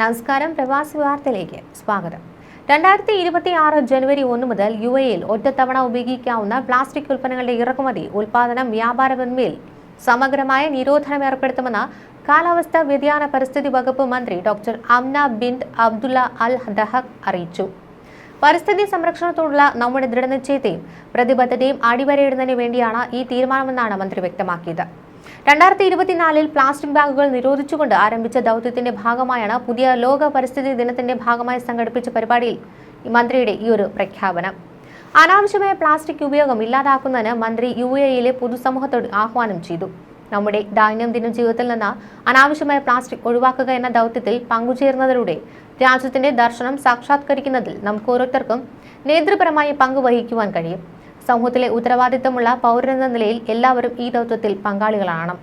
നമസ്കാരം. പ്രവാസി വാർത്തയിലേക്ക് സ്വാഗതം. രണ്ടായിരത്തി ഇരുപത്തി ആറ് ജനുവരി ഒന്ന് മുതൽ യു എയിൽ ഒറ്റത്തവണ ഉപയോഗിക്കാവുന്ന പ്ലാസ്റ്റിക് ഉൽപ്പന്നങ്ങളുടെ ഇറക്കുമതി ഉൽപാദനം വ്യാപാരമെന്മേൽ സമഗ്രമായ നിരോധനം ഏർപ്പെടുത്തുമെന്ന് കാലാവസ്ഥാ വ്യതിയാന പരിസ്ഥിതി വകുപ്പ് മന്ത്രി doctor Amna bint Abdullah Al Dahak അറിയിച്ചു. പരിസ്ഥിതി സംരക്ഷണത്തോടുള്ള നമ്മുടെ ദൃഢനിശ്ചയത്തെയും പ്രതിബദ്ധതയും അടിവരയിടുന്നതിന് വേണ്ടിയാണ് ഈ തീരുമാനമെന്നാണ് മന്ത്രി വ്യക്തമാക്കിയത്. രണ്ടായിരത്തി ഇരുപത്തിനാലിൽ പ്ലാസ്റ്റിക് ബാഗുകൾ നിരോധിച്ചുകൊണ്ട് ആരംഭിച്ച ദൗത്യത്തിന്റെ ഭാഗമായാണ് പുതിയ ലോക പരിസ്ഥിതി ദിനത്തിന്റെ ഭാഗമായി സംഘടിപ്പിച്ച പരിപാടിയിൽ മന്ത്രിയുടെ ഈ ഒരു പ്രഖ്യാപനം. അനാവശ്യമായ പ്ലാസ്റ്റിക് ഉപയോഗം ഇല്ലാതാക്കുന്നതിന് മന്ത്രി യു എയിലെ പൊതുസമൂഹത്തോട് ആഹ്വാനം ചെയ്തു. നമ്മുടെ ദൈനംദിന ജീവിതത്തിൽ നിന്ന് അനാവശ്യമായ പ്ലാസ്റ്റിക് ഒഴിവാക്കുക എന്ന ദൗത്യത്തിൽ പങ്കുചേരുന്നതിലൂടെ രാജ്യത്തിന്റെ ദർശനം സാക്ഷാത്കരിക്കുന്നതിൽ നമുക്ക് ഓരോരുത്തർക്കും നേതൃപരമായി പങ്കുവഹിക്കുവാൻ കഴിയും. സമൂഹത്തിലെ ഉത്തരവാദിത്തമുള്ള പൗരനെന്ന നിലയിൽ എല്ലാവരും ഈ ദൗത്യത്തിൽ പങ്കാളികളാണ്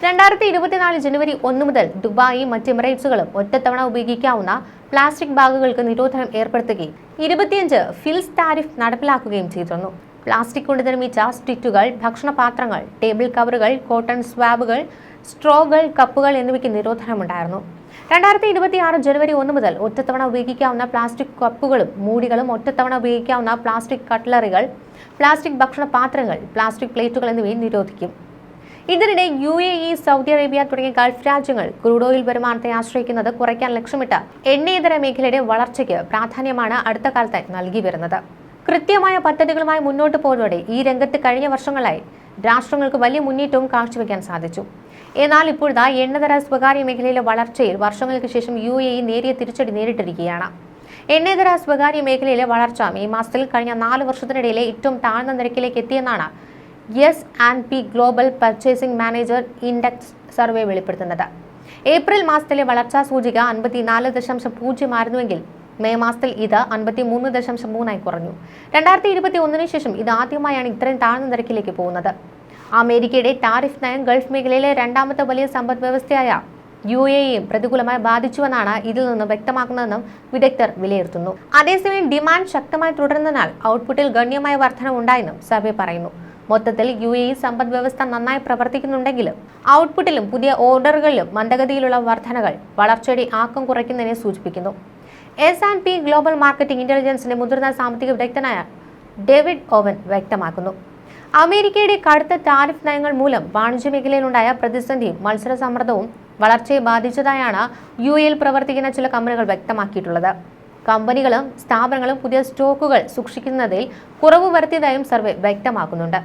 രണ്ടായിരത്തി ഇരുപത്തിനാല് ജനുവരി ഒന്ന് മുതൽ ദുബായി മറ്റ് എമിറേറ്റ്സുകളും ഒറ്റത്തവണ ഉപയോഗിക്കാവുന്ന പ്ലാസ്റ്റിക് ബാഗുകൾക്ക് നിരോധനം ഏർപ്പെടുത്തുകയും ഇരുപത്തിയഞ്ച് ഫിൽസ് താരിഫ് നടപ്പിലാക്കുകയും ചെയ്തിരുന്നു. പ്ലാസ്റ്റിക് കൊണ്ട് നിർമ്മിച്ച സ്റ്റിറ്റുകൾ ഭക്ഷണപാത്രങ്ങൾ ടേബിൾ കവറുകൾ കോട്ടൺ സ്വാബുകൾ സ്ട്രോകൾ കപ്പുകൾ എന്നിവയ്ക്ക് നിരോധനമുണ്ടായിരുന്നു. രണ്ടായിരത്തി ഇരുപത്തി ആറ് ജനുവരി ഒന്ന് മുതൽ ഒറ്റത്തവണ ഉപയോഗിക്കാവുന്ന പ്ലാസ്റ്റിക് കപ്പുകളും മൂടികളും ഒറ്റത്തവണ ഉപയോഗിക്കാവുന്ന പ്ലാസ്റ്റിക് കട്ട്ലറികൾ പ്ലാസ്റ്റിക് ഭക്ഷണ പാത്രങ്ങൾ പ്ലാസ്റ്റിക് പ്ലേറ്റുകൾ എന്നിവയും നിരോധിക്കും. ഇതിനിടെ U A E Saudi Arabia തുടങ്ങിയ ഗൾഫ് രാജ്യങ്ങൾ ക്രൂഡ് ഓയിൽ വരുമാനത്തെ ആശ്രയിക്കുന്നത് കുറയ്ക്കാൻ ലക്ഷ്യമിട്ട് എണ്ണയിതര മേഖലയുടെ വളർച്ചയ്ക്ക് പ്രാധാന്യമാണ് അടുത്ത കാലത്തായി നൽകി വരുന്നത്. കൃത്യമായ പദ്ധതികളുമായി മുന്നോട്ട് പോയതോടെ ഈ രംഗത്ത് കഴിഞ്ഞ വർഷങ്ങളായി രാഷ്ട്രങ്ങൾക്ക് വലിയ മുന്നേറ്റവും കാഴ്ചവെക്കാൻ സാധിച്ചു. എന്നാൽ ഇപ്പോഴത്തെ എണ്ണതര സ്വകാര്യ മേഖലയിലെ വളർച്ചയിൽ വർഷങ്ങൾക്ക് ശേഷം യു എ ഇ നേരിയ തിരിച്ചടി നേരിട്ടിരിക്കുകയാണ്. എണ്ണേതര സ്വകാര്യ മേഖലയിലെ വളർച്ച മെയ് മാസത്തിൽ കഴിഞ്ഞ നാല് വർഷത്തിനിടയിലെ ഏറ്റവും താഴ്ന്ന നിരക്കിലേക്ക് എത്തിയെന്നാണ് S and P global purchasing manager index survey വെളിപ്പെടുത്തുന്നത്. ഏപ്രിൽ മാസത്തിലെ വളർച്ചാ സൂചിക അൻപത്തിനാല് ദശാംശം പൂജ്യമായിരുന്നുവെങ്കിൽ മെയ് മാസത്തിൽ ഇത് അൻപത്തി മൂന്ന് ദശാംശം മൂന്നായി കുറഞ്ഞു. രണ്ടായിരത്തി ഇരുപത്തി ഒന്നിന് ശേഷം ഇത് ആദ്യമായാണ് ഇത്രയും താഴ്ന്ന നിരക്കിലേക്ക് പോകുന്നത്. അമേരിക്കയുടെ ടാരിഫ് നയം ഗൾഫ് മേഖലയിലെ രണ്ടാമത്തെ വലിയ സമ്പദ് വ്യവസ്ഥയായ യു എയും പ്രതികൂലമായി ബാധിച്ചുവെന്നാണ് ഇതിൽ നിന്നും വ്യക്തമാക്കുന്നതെന്നും വിദഗ്ധർ വിലയിരുത്തുന്നു. അതേസമയം ഡിമാൻഡ് ശക്തമായി തുടരുന്നതിനാൽ ഔട്ട്പുട്ടിൽ ഗണ്യമായ വർധന ഉണ്ടായെന്നും സർവേ പറയുന്നു. മൊത്തത്തിൽ യു എ ഇ സമ്പദ് വ്യവസ്ഥ നന്നായി പ്രവർത്തിക്കുന്നുണ്ടെങ്കിലും ഔട്ട്പുട്ടിലും പുതിയ ഓർഡറുകളിലും മന്ദഗതിയിലുള്ള വർധനകൾ വളർച്ചയുടെ ആക്കം കുറയ്ക്കുന്നതിനെ സൂചിപ്പിക്കുന്നു. S and P global marketing ഇന്റലിജൻസിന്റെ മുതിർന്ന സാമ്പത്തിക വിദഗ്ധനായ ഡേവിഡ് ഓവൻ വ്യക്തമാക്കുന്നു. അമേരിക്കയുടെ കടുത്ത ടാരിഫ് നയങ്ങൾ മൂലം വാണിജ്യ മേഖലയിലുണ്ടായ പ്രതിസന്ധിയും മത്സര സമ്മർദ്ദവും വളർച്ചയെ ബാധിച്ചതായാണ് യു എയിൽ പ്രവർത്തിക്കുന്ന ചില കമ്പനികൾ വ്യക്തമാക്കിയിട്ടുള്ളത്. കമ്പനികളും സ്ഥാപനങ്ങളും പുതിയ സ്റ്റോക്കുകൾ സൂക്ഷിക്കുന്നതിൽ കുറവ് വരുത്തിയതായും സർവേ വ്യക്തമാക്കുന്നുണ്ട്.